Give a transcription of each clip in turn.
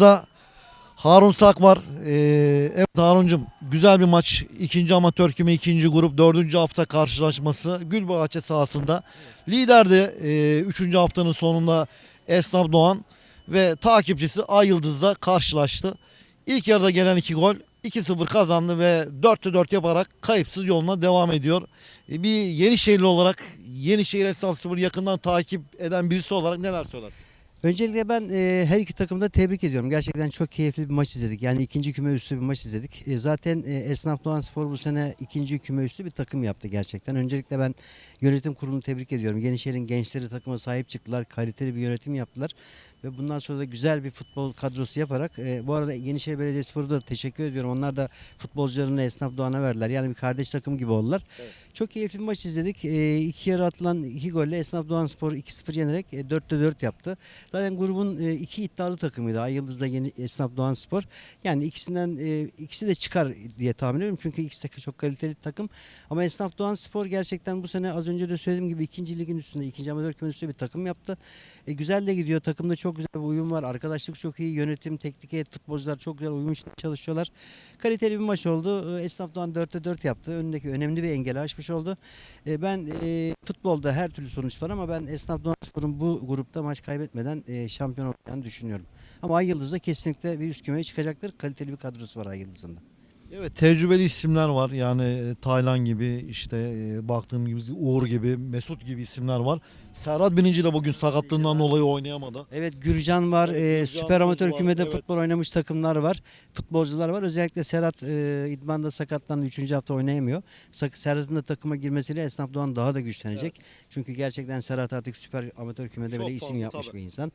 Da Harun Sak var. Ee, evet Harun'cum güzel bir maç. İkinci amatör küme ikinci grup dördüncü hafta karşılaşması Gülbahçe sahasında. Liderdi e, üçüncü haftanın sonunda Esnaf Doğan ve takipçisi Ay Yıldız'la karşılaştı. İlk yarıda gelen iki gol 2-0 kazandı ve 4'te 4 yaparak kayıpsız yoluna devam ediyor. E, bir Yenişehirli olarak Yenişehir Esnaf Spor yakından takip eden birisi olarak neler söylersin? Öncelikle ben e, her iki takımı da tebrik ediyorum. Gerçekten çok keyifli bir maç izledik. Yani ikinci küme üstü bir maç izledik. E, zaten e, Esnaf Doğan Spor bu sene ikinci küme üstü bir takım yaptı gerçekten. Öncelikle ben yönetim kurulunu tebrik ediyorum. Yenişehir'in gençleri takıma sahip çıktılar. Kaliteli bir yönetim yaptılar. Ve bundan sonra da güzel bir futbol kadrosu yaparak e, bu arada Yenişehir Belediyespor'a da teşekkür ediyorum. Onlar da futbolcularını Esnaf Doğan'a verdiler. Yani bir kardeş takım gibi oldular. Çok keyifli bir maç izledik. E, iki yarı atılan iki golle Esnaf Doğan Spor 2-0 yenerek e, 4'te 4 yaptı. Zaten grubun e, iki iddialı takımıydı. Ay Yıldız'da yeni Esnaf Doğan Spor. Yani ikisinden e, ikisi de çıkar diye tahmin ediyorum. Çünkü ikisi de çok kaliteli takım. Ama Esnaf Doğan Spor gerçekten bu sene az önce de söylediğim gibi ikinci ligin üstünde, ikinci amatör kümenin üstünde bir takım yaptı. E, güzel de gidiyor. Takımda çok güzel bir uyum var. Arkadaşlık çok iyi. Yönetim, teknik heyet, futbolcular çok güzel uyum içinde çalışıyorlar. Kaliteli bir maç oldu. E, Esnaf Doğan 4'te 4 yaptı. Önündeki önemli bir engeli aşmış oldu. E, ben e, futbolda her türlü sonuç var ama ben Esnaf Doğan Spor'un bu grupta maç kaybetmeden e, şampiyon olacağını düşünüyorum. Ama Ay Yıldız'da kesinlikle bir üst kümeye çıkacaktır. Kaliteli bir kadrosu var Ay Yıldız'ın. Evet tecrübeli isimler var. Yani e, Taylan gibi işte baktığım gibi Uğur gibi Mesut gibi isimler var. Serhat Bininci de bugün sakatlığından dolayı oynayamadı. Evet Gürcan var. Evet, e, Gürcan süper amatör var, kümede evet. futbol oynamış takımlar var. Futbolcular var. Özellikle Serhat e, idmanda sakatlandı. 3. hafta oynayamıyor. Sak- Serhat'ın da takıma girmesiyle Esnaf Doğan daha da güçlenecek. Çünkü gerçekten Serhat artık süper amatör kümede Çok bile isim fazla, yapmış tabii. bir insan.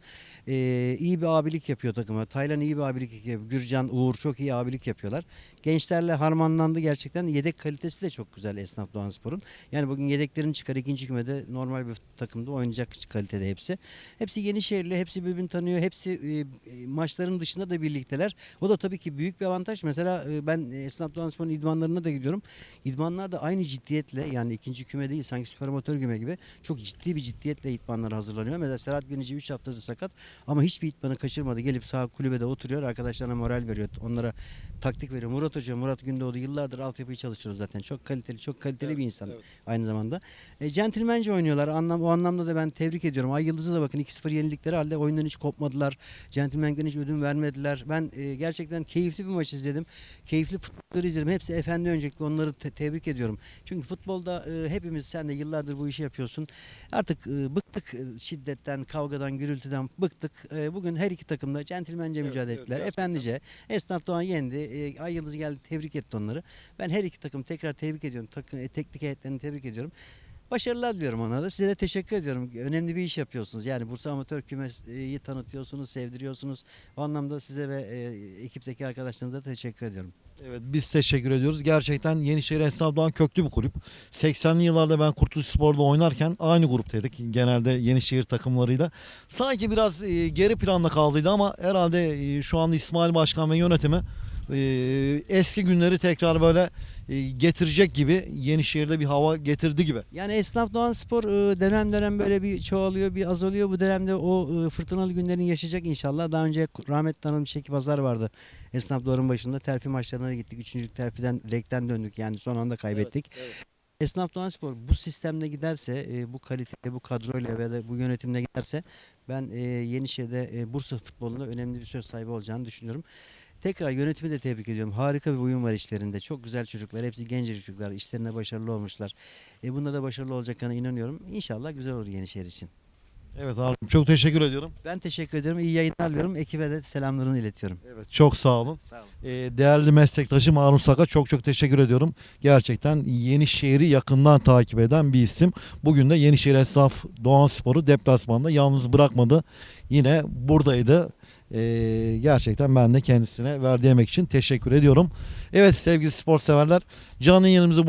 E, iyi bir abilik yapıyor takıma. Taylan iyi bir abilik yapıyor. Gürcan, Uğur çok iyi abilik yapıyorlar. Gençlerle harmanlandı gerçekten. Yedek kalitesi de çok güzel Esnaf Doğan Spor'un. Yani bugün yedeklerini çıkar ikinci kümede normal bir takımda oynayacak kalitede hepsi. Hepsi Yenişehirli, hepsi birbirini tanıyor. Hepsi e, e, maçların dışında da birlikteler. O da tabii ki büyük bir avantaj. Mesela e, ben Esnaf Doğan Spor'un idmanlarına da gidiyorum. İdmanlar da aynı ciddiyetle yani ikinci küme değil sanki süper amatör küme gibi çok ciddi bir ciddiyetle idmanlar hazırlanıyor. Mesela Serhat Binici 3 haftadır sakat ama hiçbir idmanı kaçırmadı. Gelip sağ kulübede oturuyor. Arkadaşlarına moral veriyor. Onlara taktik veriyor. Murat Hoca, Murat Gündoğdu yıllardır altyapıyı çalıştırıyor zaten. Çok kaliteli, çok kaliteli bir insan evet. aynı zamanda. E, centilmence oynuyorlar. Anlam, o anlamda da ben tebrik ediyorum. Ay Yıldız'ı da bakın 2-0 yenildikleri halde oyundan hiç kopmadılar. Centilmenlikten hiç ödün vermediler. Ben e, gerçekten keyifli bir maç izledim. Keyifli futbolları izledim. Hepsi efendi öncelikle onları te- tebrik ediyorum. Çünkü futbolda e, hepimiz sen de yıllardır bu işi yapıyorsun. Artık e, bıktık e, şiddetten, kavgadan, gürültüden bıktık. E, bugün her iki takımda centilmence Evet, mücadele evet, ettiler. gerçekten. Efendice. Esnaf Doğan yendi. E, Ay Yıldız geldi tebrik etti onları. Ben her iki takım tekrar tebrik ediyorum. Takım, e, teknik heyetlerini tebrik ediyorum. Başarılar diliyorum ona da. Size de teşekkür ediyorum. Önemli bir iş yapıyorsunuz. Yani Bursa Amatör Kümesi'yi tanıtıyorsunuz, sevdiriyorsunuz. O anlamda size ve e, ekipteki arkadaşlarınıza da teşekkür ediyorum. Evet biz teşekkür ediyoruz. Gerçekten Yenişehir Esnaf Doğan köklü bir kulüp. 80'li yıllarda ben Kurtuluş Spor'da oynarken aynı gruptaydık. Genelde Yenişehir takımlarıyla. Sanki biraz e, geri planda kaldıydı ama herhalde e, şu anda İsmail Başkan ve yönetimi eski günleri tekrar böyle e, getirecek gibi Yenişehir'de bir hava getirdi gibi. Yani Esnaf Doğan Spor e, dönem dönem böyle bir çoğalıyor, bir azalıyor. Bu dönemde o e, fırtınalı günlerini yaşayacak inşallah. Daha önce rahmetli Hanım Şeki Pazar vardı. Esnaf Doğan'ın başında terfi maçlarına gittik. Üçüncülük terfiden renkten döndük. Yani son anda kaybettik. Esnaf Doğan Spor bu sistemle giderse, bu kaliteyle, bu kadroyla ve de bu yönetimle giderse ben Yenişehir'de Bursa futbolunda önemli bir söz sahibi olacağını düşünüyorum. Tekrar yönetimi de tebrik ediyorum. Harika bir uyum var işlerinde. Çok güzel çocuklar. Hepsi genç çocuklar. İşlerinde başarılı olmuşlar. E, bunda da başarılı olacaklarına inanıyorum. İnşallah güzel olur Yenişehir için. Evet abi çok teşekkür ediyorum. Ben teşekkür ediyorum. İyi yayınlar diliyorum. Ekibe de selamlarını iletiyorum. Evet çok sağ olun. Sağ olun. Ee, değerli meslektaşım Harun Saka çok çok teşekkür ediyorum. Gerçekten Yenişehir'i yakından takip eden bir isim. Bugün de Yenişehir Esnaf Doğan Spor'u deplasmanda yalnız bırakmadı. Yine buradaydı. Ee, gerçekten ben de kendisine verdiği emek için teşekkür ediyorum. Evet sevgili spor severler canlı yayınımızı